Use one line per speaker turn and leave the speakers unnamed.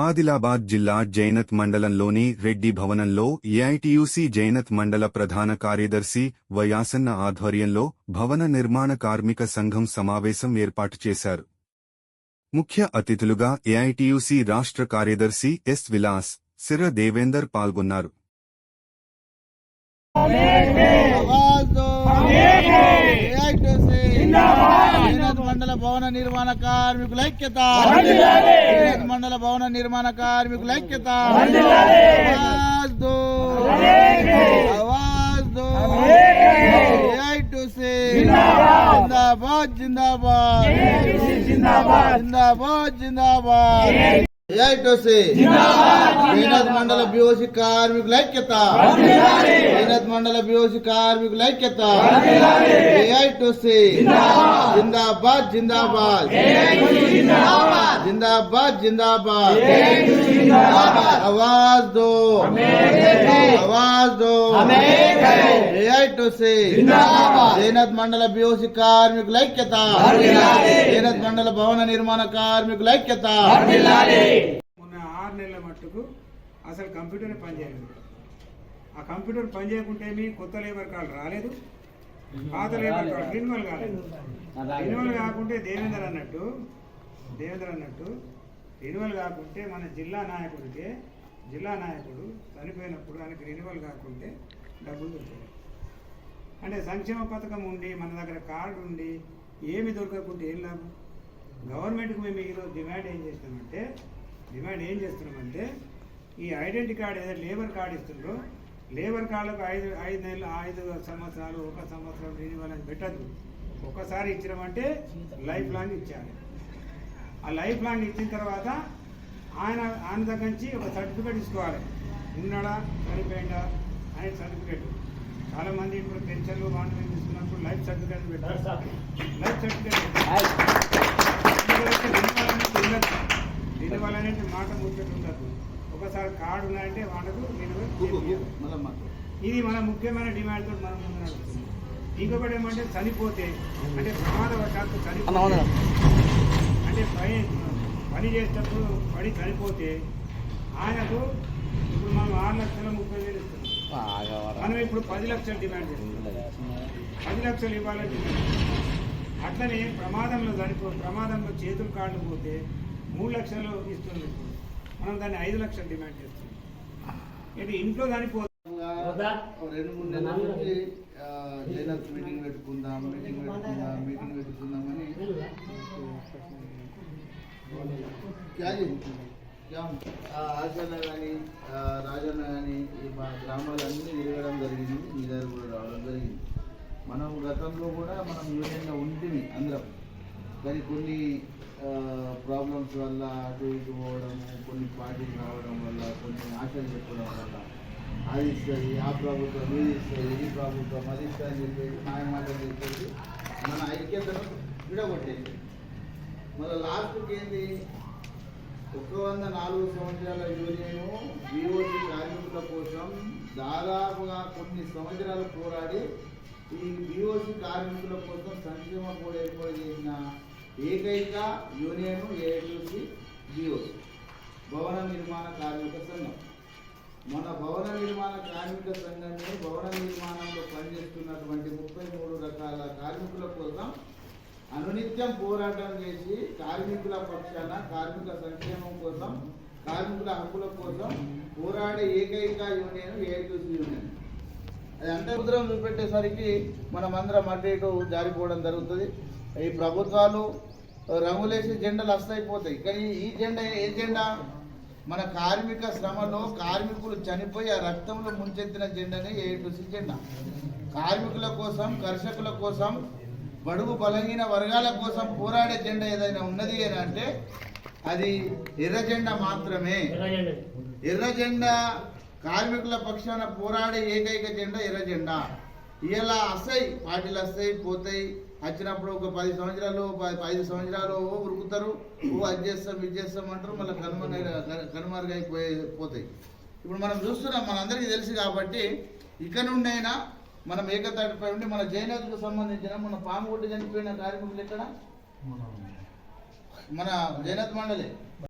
ఆదిలాబాద్ జిల్లా జైనత్ మండలంలోని రెడ్డి భవనంలో ఏఐటియుసి జైనత్ మండల ప్రధాన కార్యదర్శి వయాసన్న ఆధ్వర్యంలో భవన నిర్మాణ కార్మిక సంఘం సమావేశం ఏర్పాటు చేశారు ముఖ్య అతిథులుగా ఏఐటియుసి రాష్ట్ర కార్యదర్శి ఎస్ విలాస్ సిర దేవేందర్ పాల్గొన్నారు
మండల భవన నిర్మాణ కార్మికుల ఐక్యత. మండల భవన నిర్మాణ కార్మికుల ఐక్యత. ఆవాజ్ దో. ఆవాజ్ దో. To say. Zindabad. Zindabad Zindabad. Zindabad. BOC కార్మికుల ఐక్యత శ్రీనాథ్ మండల బిఓసి కార్మికుల ఐక్యత ఏఐ టు సి జిందాబాద్ జిందాబాద్ జిందాబాద్ జిందాబాద్ आवाज दो आवाज दो ఏఐ టు సి జైనత్ మండల బిఓసి కార్మికుల ఐక్యత జైనత్ మండల భవన నిర్మాణ కార్మికుల ఐక్యత
మొన్న ఆరు నెలల మట్టుకు అసలు కంప్యూటర్ పనిచేయలేదు ఆ కంప్యూటర్ పనిచేయకుంటే మీ కొత్త లేబర్ కార్డు రాలేదు? పాత లేబర్ కార్డు రిన్యువల్ కాలేదు. రిన్యువల్ కాకుంటే దేవేందర్ అన్నట్టు దేవేందర్ అన్నట్టు రిన్యువల్ కాకుంటే మన జిల్లా నాయకుడికి జిల్లా నాయకుడు చనిపోయినప్పుడు ఆయనకి రిన్యువల్ కాకుంటే డబ్బులు దొరికాయి అంటే సంక్షేమ పథకం ఉండి మన దగ్గర కార్డు ఉండి ఏమి దొరకకుంటే ఏం లాభం? గవర్నమెంట్కి మేము ఈరోజు డిమాండ్ ఏం చేస్తున్నామంటే డిమాండ్ ఏం చేస్తున్నామంటే ఈ ఐడెంటిటీ కార్డు ఏదైతే లేబర్ కార్డు ఇస్తుండ్రో లేబర్ కార్డులకు ఐదు ఐదు నెలలు ఐదు సంవత్సరాలు ఒక సంవత్సరం రెన్యువల్ అని పెట్టద్దు. ఒక్కసారి ఇచ్చినామంటే లైఫ్ లాంగ్ ఇచ్చేయాలి ఆ లైఫ్ లాంగ్ ఇచ్చిన తర్వాత ఆయన ఆయన దగ్గర నుంచి ఒక సర్టిఫికేట్ ఇసుకోవాలి ఉన్నాడా? చనిపోయిందా? అనే సర్టిఫికేట్. చాలా మంది ఇప్పుడు పెన్షన్లు బాండ్లు తీసుకున్నప్పుడు లైఫ్ సర్టిఫికేట్ పెట్టారు. లైఫ్ సర్టిఫికేట్ రినివల్ అనేది మాట ముచ్చట ఉండదు. ఒకసారి కార్డు ఉన్నాయంటే వాళ్ళకు ఇది మన ముఖ్యమైన డిమాండ్ తోటి మనం ముందు నడుస్తుంది ఇంకొకటి ఏమంటే చనిపోతే అంటే ప్రమాదవశాత్తు చనిపోతే అంటే పని పని చేసేటప్పుడు పడి చనిపోతే ఆయనకు ఇప్పుడు మనం ఆరు లక్షల ముప్పై వేలు ఇస్తున్నాం. మనం ఇప్పుడు పది లక్షలు డిమాండ్ చేస్తున్నాం. పది లక్షలు ఇవ్వాలని. అట్లనే ప్రమాదంలో చనిపో ప్రమాదంలో చేతులు కాళ్ళు పోతే మూడు లక్షలు ఇస్తుంది ఇప్పుడు మనం దాన్ని ఐదు లక్షలు డిమాండ్ చేస్తున్నాం ఇది ఇంట్లో చనిపో
రెండు మూడు నెలల నుంచి మీటింగ్ పెట్టుకుందాం మీటింగ్ పెట్టుకుందాం మీటింగ్ పెట్టుకుందామని క్యా జీ? క్యా? ఆ, ఆశన్న కానీ రాజన్న కానీ మా గ్రామాలన్నీ తిరగడం జరిగింది మీ దగ్గర కూడా రావడం జరిగింది మనం గతంలో కూడా మనం యూనియన్లో ఉంటుంది అందరం కానీ కొన్ని ప్రాబ్లమ్స్ వల్ల అటు ఇటు పోవడం కొన్ని పార్టీలు రావడం వల్ల కొన్ని ఆశలు చెప్పడం వల్ల అది ఇస్తుంది ఆ ప్రభుత్వం ఇది ఇస్తుంది ఈ ప్రభుత్వం అది ఇస్తుంది అని చెప్పేసి మాయ మాటలు చెప్పేసి మన ఐక్యతను విడగొట్టేసి మళ్ళీ లాస్ట్కి ఏంది? ఒక వంద నాలుగు సంవత్సరాల యూనియన్ బీఓసీ కార్మికుల కోసం దాదాపుగా కొన్ని సంవత్సరాలు పోరాడి ఈ బీఓసీ కార్మికుల కోసం సంక్షేమ కూడా ఏర్పాటు చేసిన ఏకైక యూనియన్ ఏఐటీసీ జియో. భవన నిర్మాణ కార్మిక సంఘం. మన భవన నిర్మాణ కార్మిక సంఘాన్ని భవన నిర్మాణంలో పనిచేస్తున్నటువంటి ముప్పై మూడు రకాల కార్మికుల కోసం అనునిత్యం పోరాటం చేసి కార్మికుల పక్షాన కార్మిక సంక్షేమం కోసం కార్మికుల హక్కుల కోసం పోరాడే ఏకైక యూనియన్ ఏఐటీసీ యూనియన్. అది అంటే ఉద్రం చూపెట్టేసరికి మనం అందరం అటు ఇటు జారిపోవడం జరుగుతుంది. ఈ ప్రభుత్వాలు రంగులేసి జెండాలు వస్తాయిపోతాయి కానీ ఈ జెండా ఏ జెండా? మన కార్మిక శ్రమలో కార్మికులు చనిపోయి ఆ రక్తంలో ముంచెత్తిన జెండానే ఏఐటీసీ జెండా. కార్మికుల కోసం కర్షకుల కోసం బడుగు బలహీన వర్గాల కోసం పోరాడే జెండా ఏదైనా ఉన్నది అని అంటే అది ఎర్ర జెండా మాత్రమే. ఎర్ర జెండా. కార్మికుల పక్షాన పోరాడే ఏకైక జెండా ఎర్ర జెండా. ఇలా వస్తాయి పార్టీలు వస్తాయి పోతాయి. వచ్చినప్పుడు ఒక పది సంవత్సరాలు ఐదు సంవత్సరాలు ఉరుకుతారు ఓ అది చేస్తాం ఇది చేస్తాం అంటారు మళ్ళీ కనుమరుగై కనుమరుగైపోయి పోతాయి. ఇప్పుడు మనం చూస్తున్నాం మనందరికీ తెలుసు కాబట్టి ఇక నుండైనా మనం ఏకతాటిపై ఉండి మన జైనత్కు సంబంధించిన మన పాము కొట్టి చనిపోయిన కార్మికులు ఎక్కడ? మన జైనత్ మండలి.